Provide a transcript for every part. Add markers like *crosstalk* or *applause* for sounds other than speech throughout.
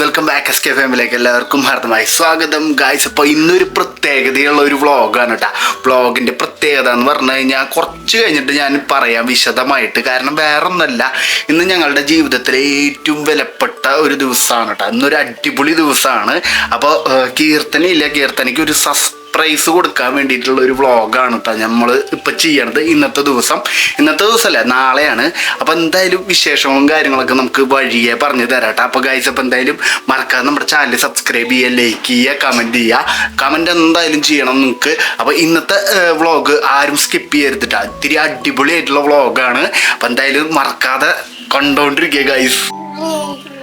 Welcome back S K ഫാമിലേക്ക് എല്ലാവർക്കും ഹാർദമായി സ്വാഗതം. ഗായ്സ് അപ്പോൾ ഇന്നൊരു പ്രത്യേകതയുള്ള ഒരു വ്ളോഗാണ് കേട്ടോ വ്ളോഗിന്റെ പ്രത്യേകത എന്ന് പറഞ്ഞു കഴിഞ്ഞാൽ കുറച്ച് കഴിഞ്ഞിട്ട് ഞാൻ പറയാം വിശദമായിട്ട്. കാരണം വേറെ ഒന്നല്ല ഇന്ന് ഞങ്ങളുടെ ജീവിതത്തിലെ ഏറ്റവും വിലപ്പെട്ട ഒരു ദിവസമാണ് കേട്ടോ ഇന്നൊരു അടിപൊളി ദിവസമാണ് അപ്പോൾ കീർത്തനയില്ല കീർത്തനയ്ക്ക് ഒരു സസ് പ്രൈസ് കൊടുക്കാൻ വേണ്ടിയിട്ടുള്ള ഒരു വ്ളോഗാണ് കേട്ടോ നമ്മൾ ഇപ്പം ചെയ്യണത് ഇന്നത്തെ ദിവസം. ഇന്നത്തെ ദിവസമല്ല നാളെയാണ്. അപ്പോൾ എന്തായാലും വിശേഷങ്ങളും കാര്യങ്ങളൊക്കെ നമുക്ക് വഴിയെ പറഞ്ഞു തരാം കേട്ടോ അപ്പോൾ ഗൈസ് അപ്പോൾ എന്തായാലും മറക്കാതെ നമ്മുടെ ചാനൽ സബ്സ്ക്രൈബ് ചെയ്യുക ലൈക്ക് ചെയ്യുക കമന്റ് ചെയ്യുക. കമന്റ് എന്തായാലും ചെയ്യണം നിങ്ങൾക്ക് അപ്പോൾ ഇന്നത്തെ വ്ളോഗ് ആരും സ്കിപ്പ് ചെയ്യരുതിട്ടാ ഇത്തിരി അടിപൊളിയായിട്ടുള്ള വ്ളോഗാണ് അപ്പോൾ എന്തായാലും മറക്കാതെ കണ്ടോണ്ടിരിക്കുക ഗൈസ് *laughs*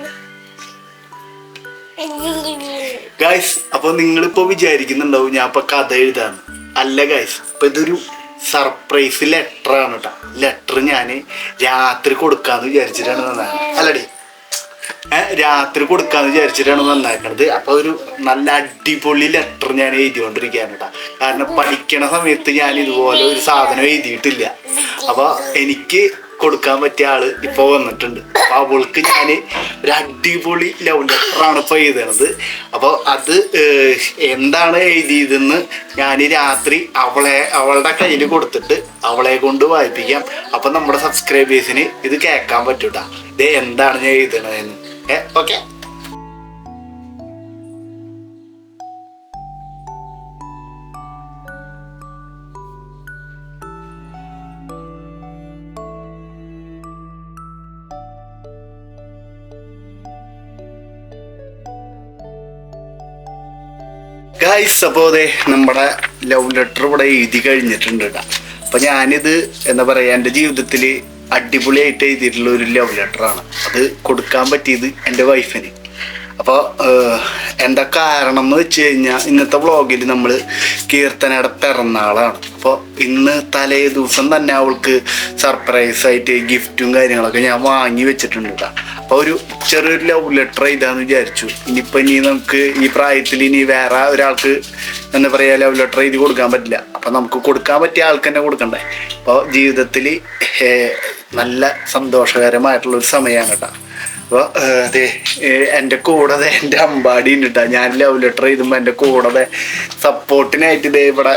ഗൈസ് അപ്പോൾ നിങ്ങളിപ്പോൾ വിചാരിക്കുന്നുണ്ടാവും ഞാൻ ഇപ്പോൾ കഥ എഴുതാണ് അല്ല ഗായ്സ് അപ്പോൾ ഇതൊരു സർപ്രൈസ് ലെറ്റർ ആണ് കേട്ടോ ലെറ്റർ ഞാൻ രാത്രി കൊടുക്കാന്ന് വിചാരിച്ചിട്ടാണ് വന്നത് അല്ലടി. രാത്രി കൊടുക്കാന്ന് വിചാരിച്ചിട്ടാണ് നന്നാക്കുന്നത് അപ്പൊ ഒരു നല്ല അടിപൊളി ലെറ്റർ ഞാൻ എഴുതിക്കൊണ്ടിരിക്കുകയാണ് കേട്ടോ കാരണം പഠിക്കണ സമയത്ത് ഞാൻ ഇതുപോലെ ഒരു സാധനം എഴുതിയിട്ടില്ല. അപ്പൊ എനിക്ക് കൊടുക്കാൻ പറ്റിയ ആൾ ഇപ്പൊ വന്നിട്ടുണ്ട്. അപ്പൊ അവൾക്ക് ഞാൻ ഒരു അടിപൊളി ലവ് ലെറ്ററാണ് ഇപ്പൊ എഴുതണത്. അപ്പോൾ അത് എന്താണ് എഴുതിയതെന്ന് ഞാൻ രാത്രി അവളെ അവളുടെ കയ്യിൽ കൊടുത്തിട്ട് അവളെ കൊണ്ട് വായിപ്പിക്കാം. അപ്പൊ നമ്മുടെ സബ്സ്ക്രൈബേഴ്സിന് ഇത് കേൾക്കാൻ പറ്റൂട്ടാ. ഇത് എന്താണ് ഞാൻ എഴുതണതെന്ന്. ഏ ഓക്കെ? ഗായ്സ് അപ്പോൾ അതെ നമ്മുടെ ലവ് ലെറ്റർ ഇവിടെ എഴുതി കഴിഞ്ഞിട്ടുണ്ട് കേട്ടോ. അപ്പം ഞാനിത് എന്താ പറയുക എന്റെ ജീവിതത്തിൽ അടിപൊളിയായിട്ട് എഴുതിയിട്ടുള്ള ഒരു ലവ് ലെറ്ററാണ് അത് കൊടുക്കാൻ പറ്റിയത് എന്റെ വൈഫിന് അപ്പോൾ എന്താ കാരണം എന്ന് വെച്ച് കഴിഞ്ഞാൽ ഇന്നത്തെ വ്ളോഗിൽ നമ്മൾ കീർത്തനയുടെ പിറന്നാളാണ്. അപ്പോൾ ഇന്ന് തലേ ദിവസം തന്നെ അവൾക്ക് സർപ്രൈസായിട്ട് ഗിഫ്റ്റും കാര്യങ്ങളൊക്കെ ഞാൻ വാങ്ങി വെച്ചിട്ടുണ്ട് കേട്ടോ. അപ്പോൾ ഒരു ചെറിയൊരു ലവ് ലെറ്റർ എഴുതാന്ന് വിചാരിച്ചു. ഇനിയിപ്പോൾ ഇനി നമുക്ക് ഈ പ്രായത്തിൽ ഇനി വേറെ ഒരാൾക്ക് എന്താ പറയുക ലവ് ലെറ്റർ എഴുതി കൊടുക്കാൻ പറ്റില്ല. അപ്പൊ നമുക്ക് കൊടുക്കാൻ പറ്റിയ ആൾക്ക് തന്നെ കൊടുക്കണ്ടേ? അപ്പോൾ ജീവിതത്തിൽ നല്ല സന്തോഷകരമായിട്ടുള്ള ഒരു സമയമാണ് കേട്ടോ. അപ്പോൾ അതെ എന്റെ കൂടെ എന്റെ അമ്പാടി ഉണ്ട് ഞാൻ ലവ് ലെറ്റർ എഴുതുമ്പോൾ എന്റെ കൂടെ സപ്പോർട്ടിനായിട്ട് ഇതേ ഇവിടെ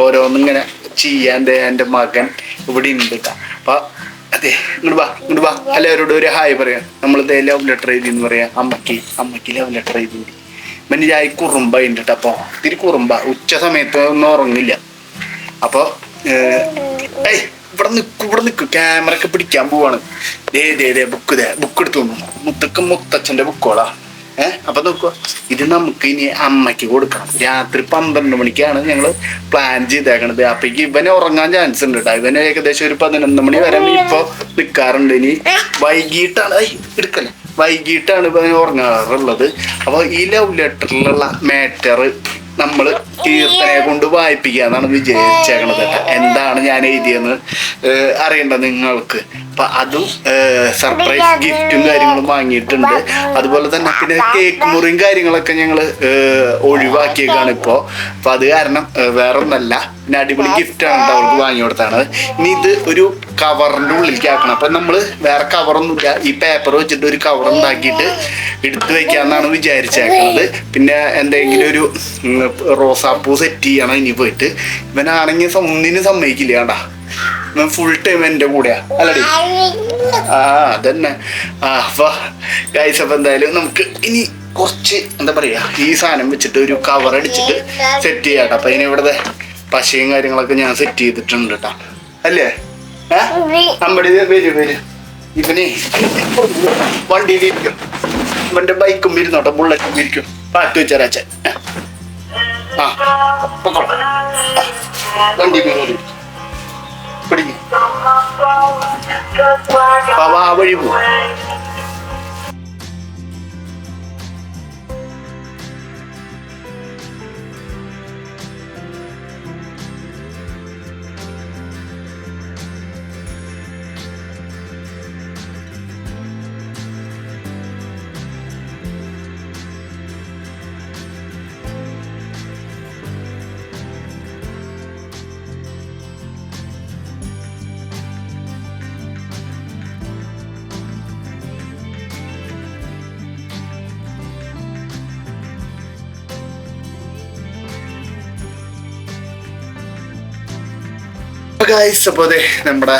ഓരോന്നിങ്ങനെ ചെയ്യാൻ എന്റെ മകൻ ഇവിടെ ഉണ്ട് കേട്ടോ അപ്പോൾ അതെ ഇങ്ങോട്ട് വാ ഇങ്ങോട്ട് വാ. എല്ലാവരോടും ഒരു ഹായ് പറയാം. നമ്മൾ ഇതേ ലവ് ലെറ്റർ എഴുതി എന്ന് പറയാം. അമ്മയ്ക്ക് അമ്മയ്ക്ക് ലവ് ലെറ്റർ എഴുതി മനുജായി കുറുമ്പ ഉണ്ട് അപ്പോൾ ഇത്തിരി കുറുമ്പ. ഉച്ച സമയത്ത് ഒന്നും ഉറങ്ങില്ല. അപ്പോൾ ഏയ് ഇവിടെ നിൽക്കും ഇവിടെ നിൽക്കും ക്യാമറ ഒക്കെ പിടിക്കാൻ പോവാണ്. ദേ ദേ ദേ ബുക്ക് ദേ ബുക്ക് എടുത്തു മുത്തക്കും മുത്തച്ഛന്റെ ബുക്കോളാ ഏഹ് അപ്പൊ നോക്കുക ഇത് നമുക്ക് ഇനി അമ്മയ്ക്ക് കൊടുക്കണം. രാത്രി പന്ത്രണ്ട് മണിക്കാണ് ഞങ്ങൾ പ്ലാൻ ചെയ്തേക്കണത്. അപ്പേക്ക് ഇവനെ ഉറങ്ങാൻ ചാൻസ് ഉണ്ട് കേട്ടോ ഇവനെ ഏകദേശം ഒരു പതിനൊന്ന് മണി വരെ ഇപ്പൊ നിൽക്കാറുണ്ട് ഇനി വൈകിട്ടാണ്. എടുക്കല്ലേ. വൈകിട്ടാണ് ഇവൻ ഉറങ്ങാറുള്ളത്. അപ്പോൾ ഈ ലവ് ലെറ്ററിലുള്ള മാറ്റർ നമ്മൾ കീർത്തനയെ കൊണ്ട് വായിപ്പിക്കാന്നാണ് വിചാരിച്ചേക്കണത് കേട്ടോ. എന്താണ് ഞാൻ എഴുതിയെന്ന് അറിയേണ്ടത് അറിയണ്ട നിങ്ങൾക്ക്. അപ്പൊ അതും സർപ്രൈസ് ഗിഫ്റ്റും കാര്യങ്ങളും വാങ്ങിയിട്ടുണ്ട്. അതുപോലെ തന്നെ പിന്നെ കേക്ക് മുറിയും കാര്യങ്ങളൊക്കെ ഞങ്ങൾ ഒഴിവാക്കിയേക്കാണ് ഇപ്പോൾ അപ്പൊ അത് കാരണം വേറെ ഒന്നല്ല പിന്നെ അടിപൊളി ഗിഫ്റ്റാണ് ആണ് അവൾക്ക് വാങ്ങി കൊടുത്താണ് ഇനി ഇത് ഒരു കവറിന്റെ ഉള്ളിലേക്ക് ആക്കണം. അപ്പൊ നമ്മൾ വേറെ കവറൊന്നുമില്ല ഈ പേപ്പർ വെച്ചിട്ട് ഒരു കവർ ഉണ്ടാക്കിയിട്ട് എടുത്തു വെക്കാന്നാണ് വിചാരിച്ചേക്കുന്നത് പിന്നെ എന്തെങ്കിലും ഒരു റോസാപ്പൂ സെറ്റ് ചെയ്യണം ഇനി പോയിട്ട്. ഇവനാണെങ്കിൽ ഒന്നിനും സമ്മതിക്കില്ല കണ്ടാ ഇവൻ ഫുൾ ടൈം എന്റെ കൂടെയാ. അല്ലടി. ആ അതന്നെ. ആ അപ്പൊ ഗൈസ് അപ്പൊ എന്തായാലും നമുക്ക് ഇനി കുറച്ച് എന്താ പറയാ ഈ സാധനം വെച്ചിട്ട് ഒരു കവർ അടിച്ചിട്ട് സെറ്റ് ചെയ്യാട്ടോ. അപ്പൊ ഇനി ഇവിടുത്തെ പശയും കാര്യങ്ങളൊക്കെ ഞാൻ സെറ്റ് ചെയ്തിട്ടുണ്ട് കേട്ടോ അല്ലേ? അമ്പടി വരും വരും. ഇവനെ വണ്ടിയിലിരിക്കും ഇവന്റെ ബൈക്കും ഇരുന്നോട്ടെ ബുള്ളറ്റും ഇരിക്കും. പാട്ട് വെച്ചാരാച്ചൻ ആ, വണ്ടി കയറി പിടിക്കും ഗായ്സ് അപ്പോൾ അതെ നമ്മുടെ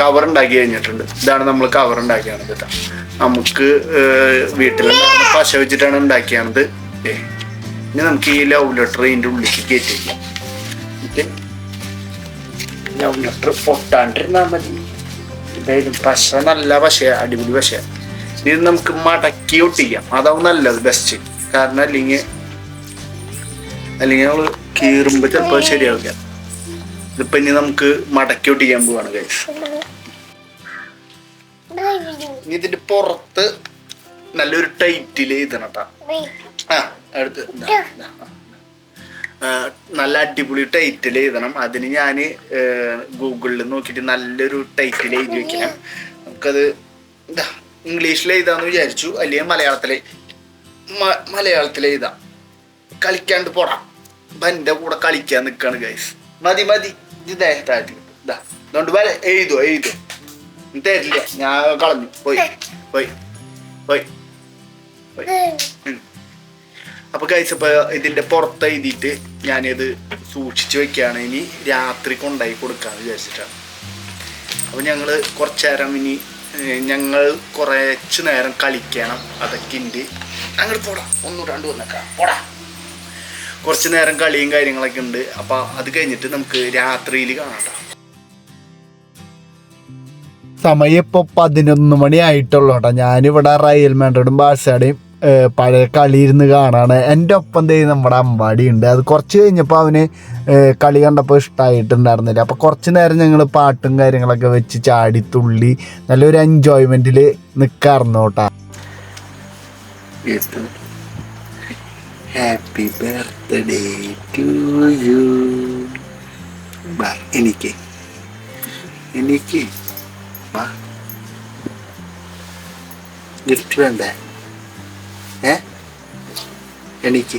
കവർ ഉണ്ടാക്കി കഴിഞ്ഞിട്ടുണ്ട്. ഇതാണ് നമ്മൾ കവർ ഉണ്ടാക്കിയാണത് കേട്ടോ. നമുക്ക് വീട്ടിലുണ്ടാകുന്ന പശ വെച്ചിട്ടാണ് ഉണ്ടാക്കിയാണത്. ഏ ഇനി നമുക്ക് ഈ ലവ് ലെറ്റർ ഇതിന്റെ ഉള്ളിലേക്ക് കയറ്റി വയ്ക്കാം ലവ് ലെറ്റർ പൊട്ടാണ്ടിരുന്നാൽ മതി. എന്തായാലും പശ നല്ല പശയാണ് അടിപൊളി പശയാണ് ഇത് നമുക്ക് മടക്കി ഒട്ടിക്കാം. അതാവും നല്ലത് ബെസ്റ്റ് കാരണം അല്ലെങ്കിൽ അല്ലെങ്കിൽ നമ്മൾ കീറുമ്പോൾ ചിലപ്പോൾ ശരിയാവില്ല. ഇതിപ്പോ ഇനി നമുക്ക് മടക്കി ഒട്ടിക്കാൻ പോവാണ് ഗൈസ് ഇതിന്റെ പുറത്ത് നല്ലൊരു ടൈറ്റിൽ എഴുതണം ട്ടാ. ആ അടുത്ത്. ഇതാ, ഇതാ. ആ, നല്ല അടിപൊളി ടൈറ്റിൽ എഴുതണം. അതിന് ഞാൻ ഗൂഗിളിൽ നോക്കിയിട്ട് നല്ലൊരു ടൈറ്റിൽ എഴുതി വെക്കണം. നമുക്കത് എന്താ ഇംഗ്ലീഷിൽ എഴുതാന്ന് വിചാരിച്ചു. അല്ലെങ്കിൽ മലയാളത്തിൽ? മലയാളത്തിൽ എഴുതാം. കളിക്കാണ്ട് പോടാം. അപ്പം എന്റെ കൂടെ കളിക്കാൻ നിൽക്കാണ് ഗൈസ് മതി മതി. ഇതേ താഴ്ത്തി ഇതാ. അതുകൊണ്ട് വരെ എഴുതോ എഴുതോ തരില്ല. ഞാൻ കളഞ്ഞു. പോയി പോയി പോയി. അപ്പൊ കഴിച്ചപ്പോ ഇതിന്റെ പുറത്ത് എഴുതിയിട്ട് ഞാനിത് സൂക്ഷിച്ചു വെക്കുകയാണ്. ഇനി രാത്രി കൊണ്ടായി കൊടുക്കാന്ന് വിചാരിച്ചിട്ടാണ്. അപ്പൊ ഞങ്ങൾ കുറച്ചേരം ഇനി ഞങ്ങൾ കുറച്ച് നേരം കളിക്കണം. അതൊക്കെ ഉണ്ട് അങ്ങോട്ട് പോടാ. ഒന്നും രണ്ടു വന്നേക്കാം പോടാ. കുറച്ച് നേരം കളിയും കാര്യങ്ങളൊക്കെ ഉണ്ട്. അപ്പൊ അത് കഴിഞ്ഞിട്ട് നമുക്ക് രാത്രിയിൽ കാണാം. സമയം ഇപ്പോൾ പതിനൊന്ന് മണി ആയിട്ടുള്ളൂ കേട്ടോ ഞാനിവിടെ റയൽ മാൻഡ്രിഡും ബാഴ്സയുടെയും പഴയ കളി ഇരുന്ന് കാണാണ്. എന്റെ ഒപ്പം തേ നമ്മുടെ അമ്പാടി ഉണ്ട്. അത് കുറച്ച് കഴിഞ്ഞപ്പോൾ അവന് കളി കണ്ടപ്പോൾ ഇഷ്ടമായിട്ടുണ്ടായിരുന്നില്ല അപ്പോൾ കുറച്ച് നേരം ഞങ്ങൾ പാട്ടും കാര്യങ്ങളൊക്കെ വെച്ച് ചാടി തുള്ളി നല്ലൊരു എൻജോയ്മെന്റിൽ നിൽക്കാറുന്നു കേട്ടോ Happy birthday to you. Ba, ini ke. Ini ke. Bah. Gertuan Ba? Eh? Ini ke.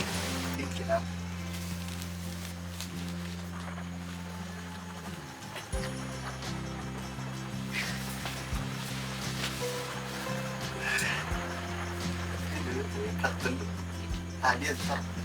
Thank you. ബാ എനിക്ക് എനിക്ക്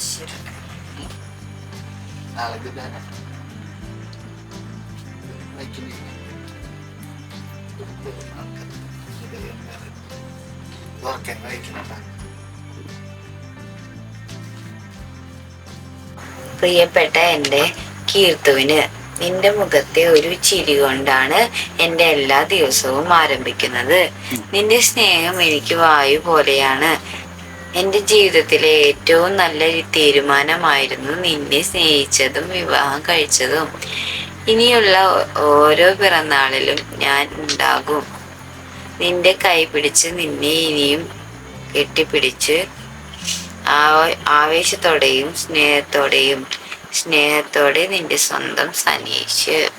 ബാ ഗിഫ്റ്റ് a good night. വയ്ക്കുന്നുണ്ടോ പ്രിയപ്പെട്ട എന്റെ കീർത്തുവിന് നിന്റെ മുഖത്തെ ഒരു ചിരി കൊണ്ടാണ് എന്റെ എല്ലാ ദിവസവും ആരംഭിക്കുന്നത്. നിന്റെ സ്നേഹം എനിക്ക് വായു പോലെയാണ്. എന്റെ ജീവിതത്തിലെ ഏറ്റവും നല്ലൊരു തീരുമാനമായിരുന്നു നിന്നെ സ്നേഹിച്ചതും വിവാഹം കഴിച്ചതും. ഇനിയുള്ള ഓരോ പിറന്നാളിലും ഞാൻ ഉണ്ടാകും. നിന്റെ കൈ പിടിച്ച് നിന്നെ ഇനിയും കെട്ടിപ്പിടിച്ച് ആവേശത്തോടെയും സ്നേഹത്തോടെയും സ്നേഹത്തോടെ നിന്റെ സ്വന്തം സനീഷ്.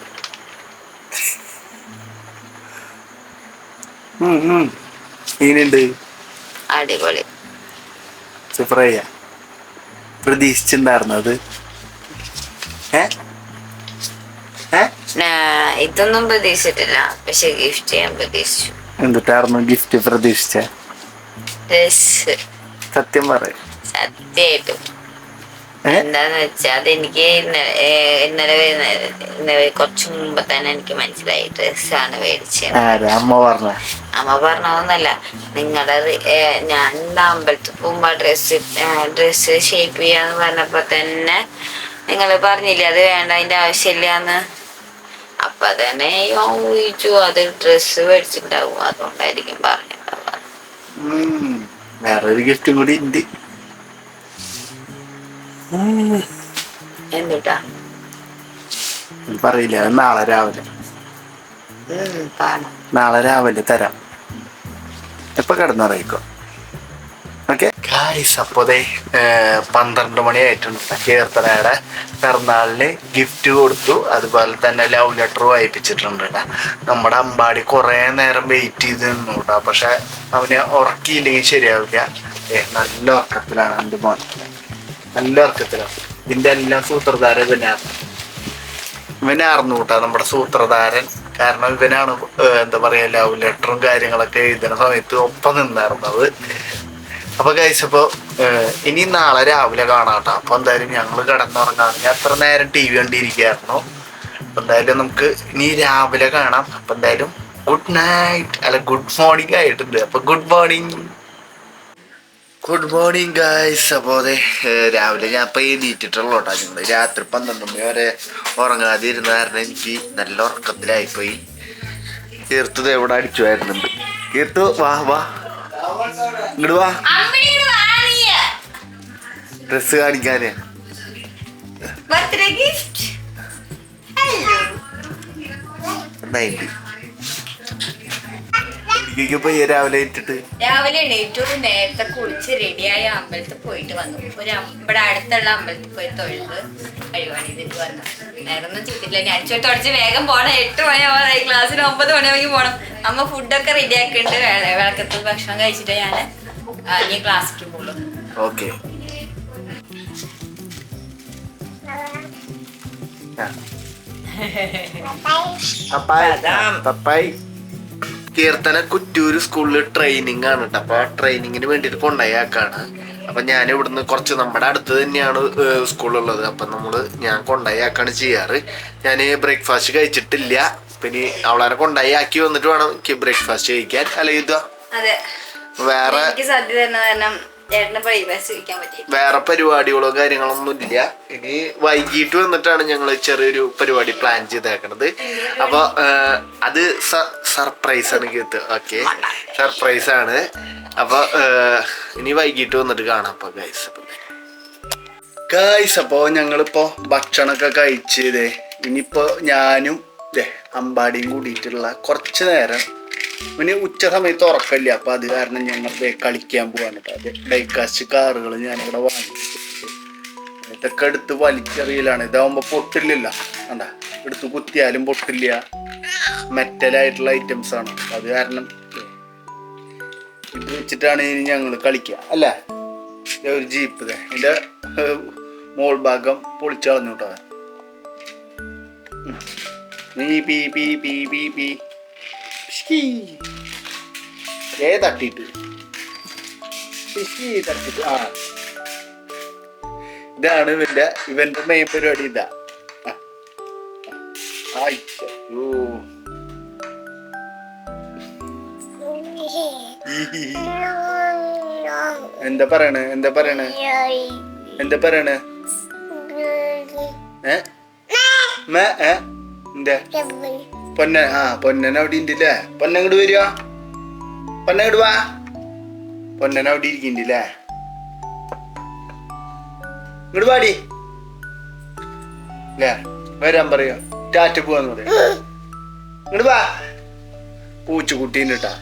അടിപൊളി. സുപ്രയ്യ പ്രതീക്ഷിച്ചിണ്ടായിരുന്നത് ഏ? ഏ? ഞാ- ഇതൊന്നും പ്രതീക്ഷിച്ചിട്ടില്ല. പക്ഷെ ഗിഫ്റ്റ് ഞാൻ പ്രതീക്ഷിച്ചു. എന്തിട്ടായിരുന്നു ഗിഫ്റ്റ് പ്രതീക്ഷിച്ച? സത്യം പറയും. സത്യമായിട്ടും ഏ? എന്താന്ന് വെച്ചാ അതെനിക്ക് ഇന്നലെ ഇന്നലെ കുറച്ച് മുമ്പ് തന്നെ എനിക്ക് മനസ്സിലായി ഡ്രസ്സാണ് മേടിച്ചത് അമ്മ പറഞ്ഞ? അമ്മ പറഞ്ഞതൊന്നല്ല. നിങ്ങളുടെ ഞാൻ അമ്പലത്തിൽ പോകുമ്പോ ഡ്രസ് ഡ്രസ് ഷേപ്പ് ചെയ്യാന്ന് പറഞ്ഞപ്പോ തന്നെ നിങ്ങൾ പറഞ്ഞില്ലേ അത് വേണ്ട അതിന്റെ ആവശ്യമില്ലാന്ന്. അപ്പൊ തന്നെ ഞാൻ ഊഹിച്ചു അത് ഡ്രസ് മേടിച്ചിട്ടുണ്ടാവും. അതുകൊണ്ടായിരിക്കും പറഞ്ഞിട്ടുണ്ടാവുക വേറൊരു ഗിഫ്റ്റും കൂടി ഉണ്ട്. എന്നിട്ടാ? പറയില്ല. അത് നാളെ രാവിലെ. നാളെ രാവിലെ തരാം. എപ്പൊ കിടന്നറിയിക്കോ ഓക്കെ? ഗായ്സ് അപ്പോൾ ദേ പന്ത്രണ്ട് മണിയായിട്ടുണ്ട് കീർത്തനയുടെ പിറന്നാളിന് ഗിഫ്റ്റ് കൊടുത്തു. അതുപോലെ തന്നെ ലവ് ലെറ്റർ വായിപ്പിച്ചിട്ടുണ്ട് ട്ടാ. നമ്മുടെ അമ്പാടി കുറേ നേരം വെയിറ്റ് ചെയ്ത് നിന്നു കേട്ടോ. പക്ഷെ അവനെ ഉറക്കിയില്ലെങ്കിൽ ശരിയാവില്ല. നല്ല ഉറക്കത്തിലാണ് എന്റെ മോൻ. നല്ല ഇറക്കത്തിലാണ് ഇതിന്റെ എല്ലാം സൂത്രധാരൻ ഇവനാണ് ഇവനായിരുന്നു കൂട്ടാ നമ്മുടെ സൂത്രധാരൻ. കാരണം ഇവനാണ് എന്താ പറയാ ലവ് ലെറ്ററും കാര്യങ്ങളൊക്കെ എഴുതുന്ന സമയത്ത് ഒപ്പം നിന്നായിരുന്നത് അപ്പൊ കഴിച്ചപ്പോ ഇനി നാളെ രാവിലെ കാണാട്ടോ. അപ്പൊ എന്തായാലും ഞങ്ങൾ കിടന്നുറങ്ങാൻ ഞാൻ എത്ര നേരം ടി വി കണ്ടിരിക്കുകയായിരുന്നു. അപ്പൊ എന്തായാലും നമുക്ക് ഇനി രാവിലെ കാണാം. അപ്പൊ എന്തായാലും ഗുഡ് നൈറ്റ് അല്ല ഗുഡ് മോർണിംഗ് ആയിട്ടുണ്ട്. അപ്പൊ good morning good morning guys അപ്പോൾ അതെ രാവിലെ ഞാൻ ഇപ്പം എണീറ്റിട്ടുള്ളൂ കേട്ടോ ഞങ്ങൾ രാത്രി പന്ത്രണ്ട് മണി വരെ ഉറങ്ങാതെ ഇരുന്ന കാരണം എനിക്ക് നല്ല ഉറക്കത്തിലായിപ്പോയി. കീർത്തത് എവിടെ അടിച്ചു വരുന്നുണ്ട്. കീർത്തു വാ വാ. ഇങ്ങോട്ട് വാ. ഡ്രസ് കാണിക്കാനേ. ബർത്ത്ഡേ ഇപ്പൊ ഈ രാവിലെ ഇട്ടിട്ട് രാവിലെ എണീറ്റു നേരത്തെ കുളിച്ച് റെഡിയായി അമ്പലത്തിൽ പോയിട്ട് വന്നു. ഒരു ഇവിടെ അടുത്തുള്ള അമ്പലത്തിൽ പോയി തൊഴുത് കഴിവാണ് ഇതിട്ട് വന്നു. നേരെ ഒന്നും ചെയ്തില്ല ഞാൻ തുടച്ച് വേഗം പോണം. എട്ട് മണിയാവാറായി ക്ലാസ്സിന് ഒമ്പത് മണിയാക്കി പോണം. അമ്മ ഫുഡൊക്കെ റെഡി ആക്കിണ്ട് വിളക്കത്ത് ഭക്ഷണം കഴിച്ചിട്ട് ഞാൻ ഇനി ക്ലാസ്സിക്ക് പോകുള്ളൂ ഓക്കെ പപ്പായി. കീർത്തന കുറ്റൂര് സ്കൂളിൽ ട്രെയിനിങ് ആണ് കേട്ടോ അപ്പൊ ട്രെയിനിങ്ങിന് വേണ്ടിട്ട് കൊണ്ടുപോയാക്കാണ് അപ്പൊ ഞാൻ ഇവിടുന്ന് കുറച്ച് നമ്മുടെ അടുത്ത് തന്നെയാണ് സ്കൂളുള്ളത് അപ്പൊ നമ്മൾ ഞാൻ കൊണ്ടുപോയാക്കാണ് ചെയ്യാറ്. ഞാൻ ബ്രേക്ക്ഫാസ്റ്റ് കഴിച്ചിട്ടില്ല. പിന്നെ അവളെ കൊണ്ടുപോയി ആക്കി വന്നിട്ട് വേണം എനിക്ക് ബ്രേക്ക്ഫാസ്റ്റ് കഴിക്കാൻ. അല്ലെ ഇതാ വേറെ സദ്യ തരുന്ന കാരണം വേറെ പരിപാടികളോ കാര്യങ്ങളൊന്നും ഇല്ല. ഇനി വൈകിട്ട് വന്നിട്ടാണ് ഞങ്ങൾ ചെറിയൊരു പരിപാടി പ്ലാൻ ചെയ്തേക്കണത്. അപ്പൊ അത് സർപ്രൈസ് ആണ് കേത്ത് ഓക്കെ. സർപ്രൈസ് ആണ്. അപ്പൊ ഇനി വൈകിട്ട് വന്നിട്ട് കാണാം അപ്പൊ ഗൈസ് ഗൈസ് അപ്പോ ഞങ്ങളിപ്പോ ഭക്ഷണമൊക്കെ കഴിച്ചതേ ഇനിയിപ്പോ ഞാനും അമ്പാടിയും കൂടിയിട്ടുള്ള കുറച്ച് നേരം ഇവന് ഉച്ച സമയത്ത് ഉറക്കമില്ല. അപ്പൊ അത് കാരണം ഞങ്ങൾ കളിക്കാൻ പോവാണ് അത് ഡൈക്കാസ്റ്റ് കാറുകൾ ഞാനിവിടെ വാങ്ങി. ഇതൊക്കെ എടുത്ത് വലിച്ചെറിയലാണ്. ഇതാവുമ്പോ പൊട്ടില്ലല്ലോ. അതാ എടുത്ത് കുത്തിയാലും പൊട്ടില്ല. മെറ്റലായിട്ടുള്ള ഐറ്റംസ് ആണ്. അത് കാരണം ഇത് വെച്ചിട്ടാണ് ഇനി ഞങ്ങൾ കളിക്കുക. അല്ല? ഒരു ജീപ്പ് ദേ. അതിന്റെ മോൾ ഭാഗം പൊളിച്ചളഞ്ഞു കേട്ടോ. നീ പി പി പി പി പീ. ഏ തട്ടിട്ട് തട്ടിട്ട് ആ. ഇതാണ് ഇവന്റെ ഇവന്റെ മെയിൻ പരിപാടി ഇതാ. ഓ. എന്താ പറയണേ? എന്താ പറയണേ? എന്താ പറയണേ? ഏ? മേ ഏ? എന്താ? പൊന്ന ആ പൊന്നൻ അവിടെ ഉണ്ടല്ലേ പൊന്ന അങ്ങോട്ട് വരുവാ പൊന്ന അങ്ങോട്ട് വാ. പൊന്നൻ അവിടെ ഇരിക്കണ്ടല്ലേ? ഇങ്ങോട്ട് പാടി അല്ലേ വരാൻ പറയോ ടാറ്റ പോവാന്ന് പറയാ. ഇങ്ങോട്ട് വാ. പൂച്ചക്കുട്ടീന് കേട്ടാ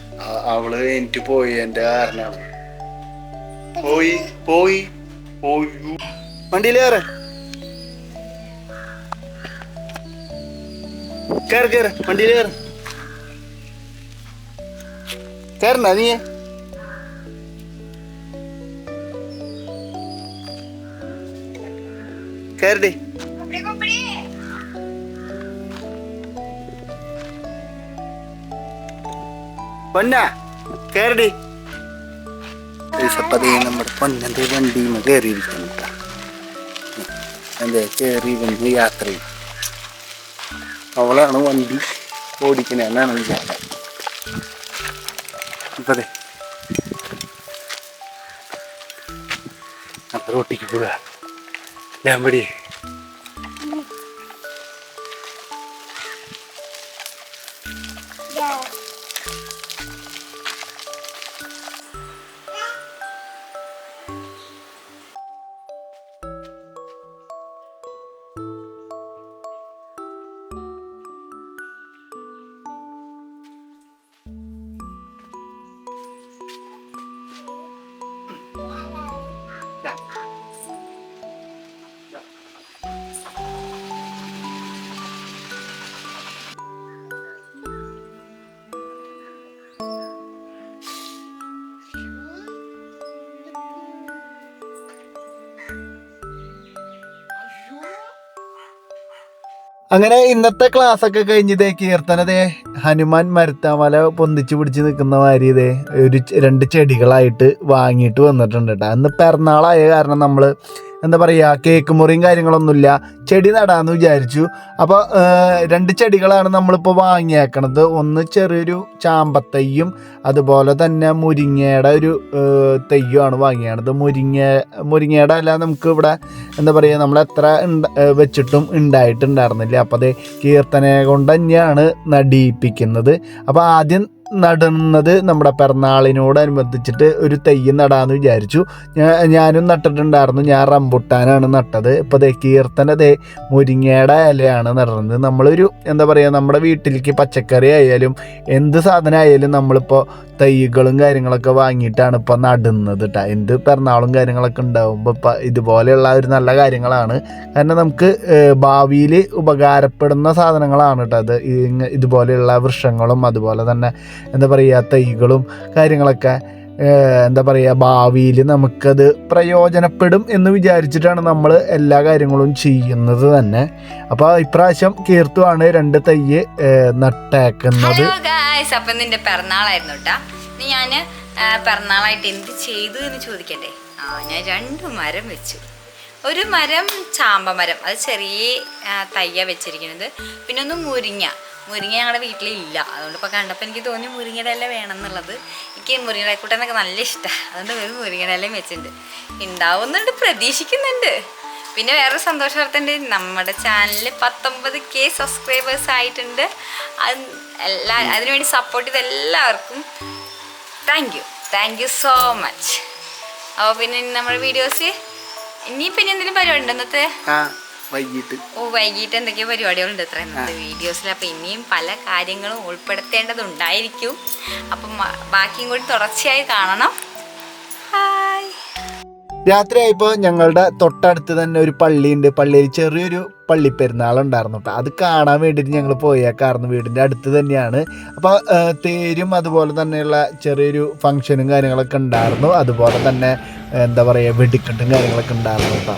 അവൾ എനിക്ക് പോയി എന്റെ കാരണമാണ് പോയി. പോയി. പോയി വണ്ടിയിലേറെ കേറ് കേറ് വണ്ടിയിൽ കേറ്. കയറണ്ട നീ കയറി പൊന്ന കയറി സപ്പതേ നമ്മുടെ പൊന്നന്റെ വണ്ടിയിൽ കയറിയിരിക്കുന്നു എന്താ കയറി വന്ന് യാത്ര ചെയ്യും അവളാണ് വണ്ടി ഓടിക്കുന്നത് എന്നാണ് വിചാരിക്കുന്നത് ഇപ്പതെ അത്ര ഒട്ടിക്ക് പോവുക. ഞാൻ പടി Yeah. അങ്ങനെ ഇന്നത്തെ ക്ലാസ് ഒക്കെ കഴിഞ്ഞതേ കീർത്തനതേ ഹനുമാൻ മരുത്താമല പൊന്തിച്ചു പിടിച്ച് നിൽക്കുന്ന മാതിരി ഇതേ ഒരു രണ്ട് ചെടികളായിട്ട് വാങ്ങിയിട്ട് വന്നിട്ടുണ്ട് കേട്ടോ അന്ന് പിറന്നാളായ കാരണം നമ്മൾ എന്താ പറയുക കേക്ക് മുറിയും കാര്യങ്ങളൊന്നുമില്ല. ചെടി നടാന്ന് വിചാരിച്ചു. അപ്പോൾ രണ്ട് ചെടികളാണ് നമ്മളിപ്പോൾ വാങ്ങിയേക്കണത്. ഒന്ന് ചെറിയൊരു ചാമ്പത്തയ്യും അതുപോലെ തന്നെ മുരിങ്ങയുടെ ഒരു തെയ്യുമാണ് വാങ്ങിയത് മുരിങ്ങ മുരിങ്ങയുടെ അല്ല നമുക്ക് ഇവിടെ എന്താ പറയുക നമ്മൾ എത്ര വെച്ചിട്ടും ഉണ്ടായിട്ടുണ്ടായിരുന്നില്ല അപ്പോൾ അത് കീർത്തനെ കൊണ്ട് തന്നെയാണ് നടിയിപ്പിക്കുന്നത്. അപ്പോൾ ആദ്യം നടുന്നത് നമ്മുടെ പിറന്നാളിനോടനുബന്ധിച്ചിട്ട് ഒരു തെയ്യം നടാന്ന് വിചാരിച്ചു. ഞാനും നട്ടിട്ടുണ്ടായിരുന്നു. ഞാൻ റംബുട്ടാനാണ് നട്ടത്. ഇപ്പോൾ ദേ കീർത്തന ദേ മുരിങ്ങയുടെ ഇലയാണ് നടുന്നത്. നമ്മളൊരു എന്താ പറയുക നമ്മുടെ വീട്ടിലേക്ക് പച്ചക്കറി ആയാലും എന്ത് സാധനം ആയാലും നമ്മളിപ്പോൾ തൈകളും കാര്യങ്ങളൊക്കെ വാങ്ങിയിട്ടാണ് ഇപ്പോൾ നടുന്നത് കേട്ടോ എന്ത് പിറന്നാളും കാര്യങ്ങളൊക്കെ ഉണ്ടാകുമ്പോൾ ഇപ്പം ഇതുപോലെയുള്ള ഒരു നല്ല കാര്യങ്ങളാണ്. കാരണം നമുക്ക് ഭാവിയിൽ ഉപകാരപ്പെടുന്ന സാധനങ്ങളാണ് കേട്ടോ അത്. ഇതുപോലെയുള്ള വൃക്ഷങ്ങളും അതുപോലെ തന്നെ എന്താ പറയുക തൈകളും കാര്യങ്ങളൊക്കെ എന്താ പറയുക ഭാവിയിൽ നമുക്കത് പ്രയോജനപ്പെടും എന്ന് വിചാരിച്ചിട്ടാണ് നമ്മൾ എല്ലാ കാര്യങ്ങളും ചെയ്യുന്നത് തന്നെ. അപ്പോൾ ഇപ്രാവശ്യം കീർത്തുവാണ് രണ്ട് തയ്യ് നട്ടേക്കുന്നത്. അപ്പം നിന്റെ പിറന്നാളായിരുന്നു കേട്ടാ നീ ഞാൻ പിറന്നാളായിട്ട് എന്ത് ചെയ്തു എന്ന് ചോദിക്കണ്ടേ ആ ഞാൻ രണ്ട് മരം വെച്ചു. ഒരു മരം ചാമ്പ മരം അത് ചെറിയ തയ്യ വെച്ചിരിക്കുന്നത്. പിന്നെ ഒന്ന് മുരിങ്ങ. മുരിങ്ങ ഞങ്ങളുടെ വീട്ടിലില്ല. അതുകൊണ്ട് ഇപ്പോൾ കണ്ടപ്പോൾ എനിക്ക് തോന്നി മുരിങ്ങയുടെ ഇല വേണം എന്നുള്ളത് എനിക്ക് മുരിങ്ങയുടെ കൂട്ടെന്നൊക്കെ നല്ല ഇഷ്ടമാണ് അതുകൊണ്ട് ഒരു മുരിങ്ങയുടെ ഇലയും വെച്ചിട്ടുണ്ട്. ഉണ്ടാവുന്നുണ്ട് പ്രതീക്ഷിക്കുന്നുണ്ട്. പിന്നെ വേറെ സന്തോഷ വാർത്തയുണ്ട് നമ്മുടെ ചാനലിൽ പത്തൊമ്പത് കെ സബ്സ്ക്രൈബേഴ്സ് ആയിട്ടുണ്ട്. അത് എല്ലാ അതിനുവേണ്ടി സപ്പോർട്ട് ചെയ്ത എല്ലാവർക്കും thank you thank you so much അപ്പോൾ പിന്നെ നമ്മുടെ വീഡിയോസ് ഇനി പിന്നെ എന്തെങ്കിലും പരിപാടി ഉണ്ടോ ഇന്നത്തെ? വൈകിട്ട്. ഓ വൈകിട്ട് എന്തൊക്കെയോ പരിപാടികളുണ്ട് ഇത്ര ഇന്നത്തെ വീഡിയോസിൽ. അപ്പം ഇനിയും പല കാര്യങ്ങളും ഉൾപ്പെടുത്തേണ്ടതുണ്ടായിരിക്കും. അപ്പം ബാക്കിയും കൂടി തുടർച്ചയായി കാണണം. രാത്രിയായപ്പോൾ ഞങ്ങളുടെ തൊട്ടടുത്ത് തന്നെ ഒരു പള്ളിയുണ്ട്. പള്ളിയിൽ ചെറിയൊരു പള്ളി കേട്ടോ അത് കാണാൻ വേണ്ടിയിട്ട് ഞങ്ങൾ പോയേക്കായിരുന്നു. വീടിന്റെ അടുത്ത് തന്നെയാണ്. അപ്പോൾ തേരും അതുപോലെ തന്നെയുള്ള ചെറിയൊരു ഫങ്ഷനും കാര്യങ്ങളൊക്കെ ഉണ്ടായിരുന്നു. അതുപോലെ തന്നെ എന്താ പറയുക വെടിക്കെട്ടും കാര്യങ്ങളൊക്കെ ഉണ്ടായിരുന്നു കേട്ടോ.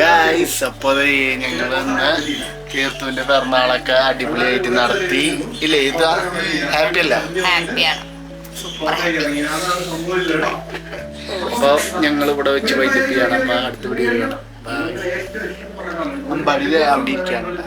ഗായ്സ് അപ്പോൾ ഞങ്ങൾ ഇന്ന് കീർത്തുവിന്റെ പിറന്നാളൊക്കെ അടിപൊളിയായിട്ട് നടത്തി. ഇല്ലേ ഇത്? ഹാപ്പി അല്ല? അപ്പൊ ഞങ്ങൾ ഇവിടെ വെച്ച് വൈദ്യുതിയാണ് അപ്പൊ അടുത്ത വീഡിയോ അമ്പാടിയിലെ അവിടെ ഇരിക്കാനുള്ള